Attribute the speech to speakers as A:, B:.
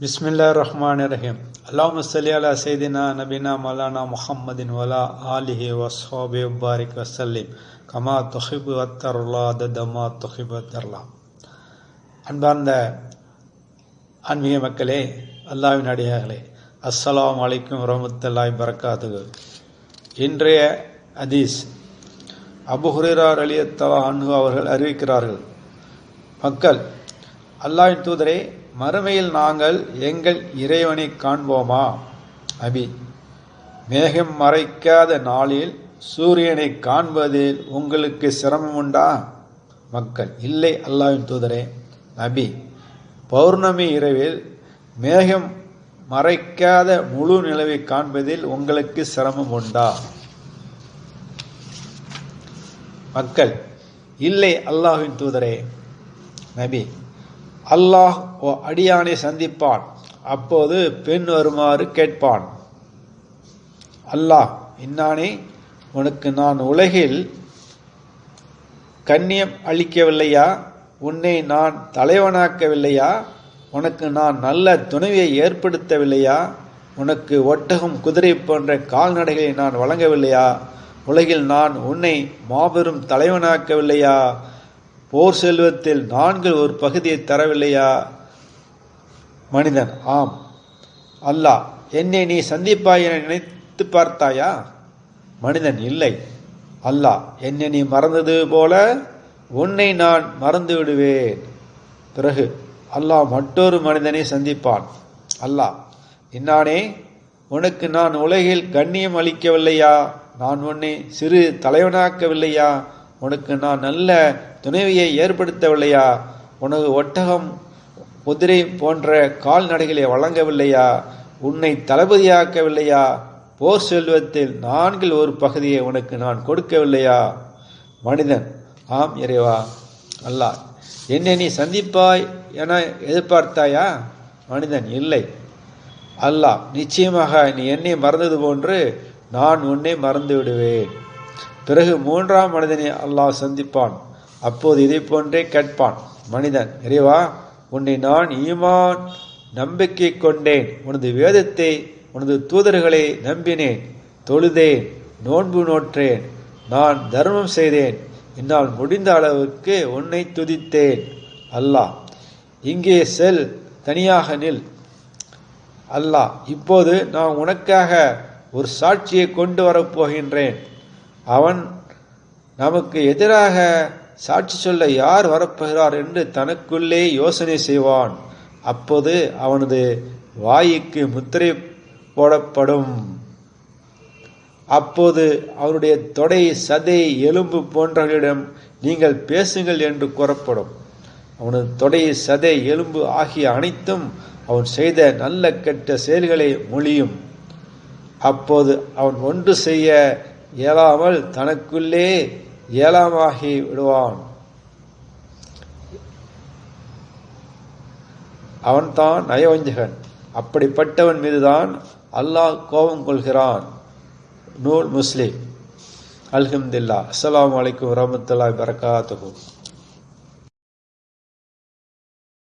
A: பிஸ்மில்லா ரஹ்மான் ரஹீம் அல்லாஹ் சல்லி அலா சைதினா நபினா மலானா முஹம்மதின் வலா ஆலிஹி வஸ்ஹாபி உபாரிக் வசல்லிம் கமா தொஹிபு அத்தர்லா தமா தொஹிபு அத்தர்லா. அன்பார்ந்த ஆன்மீக மக்களே அல்லாவின் அடியார்களே அஸ்ஸலாம் வலைக்கும் வரமத்துல்லாய் பரக்காத்து இன்றைய அதீஸ் அபு அலி அத்தலா அன்ஹு அவர்கள் அறிவிக்கிறார்கள். மக்கள் அல்லாஹின் தூதரே மறுமையில் நாங்கள் எங்கள் இறைவனை காண்போமா? அபி மேகம் மறைக்காத நாளில் சூரியனை காண்பதில் உங்களுக்கு சிரமம் உண்டா? மக்கள் இல்லை அல்லாவின் தூதரே. நபி பௌர்ணமி இரவில் மேகம் மறைக்காத முழு நிலவை காண்பதில் உங்களுக்கு சிரமம் உண்டா? மக்கள் இல்லை அல்லாஹின் தூதரே. நபி அல்லாஹ் ஓ அடியானை சந்திப்பான். அப்போது பெண் வருமாறு கேட்பான். அல்லாஹ் இன்னானே உனக்கு நான் உலகில் கண்ணியம் அளிக்கவில்லையா? உன்னை நான் தலைவனாக்கவில்லையா? உனக்கு நான் நல்ல துணைவியை ஏற்படுத்தவில்லையா? உனக்கு ஒட்டகம் குதிரை போன்ற கால்நடைகளை நான் வழங்கவில்லையா? உலகில் நான் உன்னை மாபெரும் தலைவனாக்கவில்லையா? போர் செல்வத்தில் நான்கில் ஒரு பகுதியை தரவில்லையா? மனிதன். ஆம். அல்லாஹ் என்னை நீ சந்திப்பாய் என நினைத்து பார்த்தாயா? மனிதன் இல்லை. அல்லாஹ் என்னை நீ மறந்தது போல உன்னை நான் மறந்து விடுவேன். பிறகு அல்லாஹ் மற்றொரு மனிதனை சந்திப்பான். அல்லாஹ் இன்னானே உனக்கு நான் உலகில் கண்ணியம் அளிக்கவில்லையா? நான் உன்னை சிறு தலைவனாக்கவில்லையா? உனக்கு நான் நல்ல துணைவியை ஏற்படுத்தவில்லையா? உனக்கு ஒட்டகம் குதிரை போன்ற கால்நடைகளை வழங்கவில்லையா? உன்னை தளபதியாக்கவில்லையா? போர் செல்வத்தில் நான்கில் ஒரு பகுதியை உனக்கு நான் கொடுக்கவில்லையா? மனிதன் ஆம் இறைவா அல்லாஹ் என்னை நீ சந்திப்பாய் என எதிர்பார்த்தாயா? மனிதன் இல்லை. அல்லாஹ் நிச்சயமாக நீ என்னை மறந்தது போன்று நான் உன்னை மறந்து விடுவேன். பிறகு மூன்றாம் மனிதனை அல்லாஹ் சந்திப்பான். அப்போது இதை போன்றே கேட்பான். மனிதன் இறைவா உன்னை நான் ஈமான் நம்பிக்கை கொண்டேன். உனது வேதத்தை உனது தூதர்களை நம்பினேன். தொழுதேன் நோன்பு நோற்றேன். நான் தர்மம் செய்தேன். என்னால் முடிந்த அளவுக்கு உன்னை துதித்தேன். அல்லாஹ் இங்கே செல் தனியாக நில். அல்லாஹ் இப்போது நான் உனக்காக ஒரு சாட்சியை கொண்டு வரப்போகின்றேன் அவன் நமக்கு எதிராக சாட்சி சொல்ல யார் வரப்போகிறார் என்று தனக்குள்ளே யோசனை செய்வான். அப்போது அவனது வாய்க்கு முத்திரை போடப்படும். அப்போது அவருடைய தொடை சதை எலும்பு போன்றவர்களிடம் நீங்கள் பேசுங்கள் என்று கூறப்படும். அவனது தொடை சதை எலும்பு ஆகிய அனைத்தும் அவன் செய்த நல்ல கெட்ட செயல்களை மொழியும். அப்போது அவன் ஒன்று செய்ய இயலாமல் தனக்குள்ளே இயலாமாகி விடுவான். அவன்தான் நயவஞ்சகன். அப்படிப்பட்டவன் மீதுதான் அல்லாஹ் கோபம் கொள்கிறான். நூல் முஸ்லிம். அல்ஹம்துல்லா அஸ்லாம் வலைக்கம் வரமத்துல்லாய் வரகாத்துகும்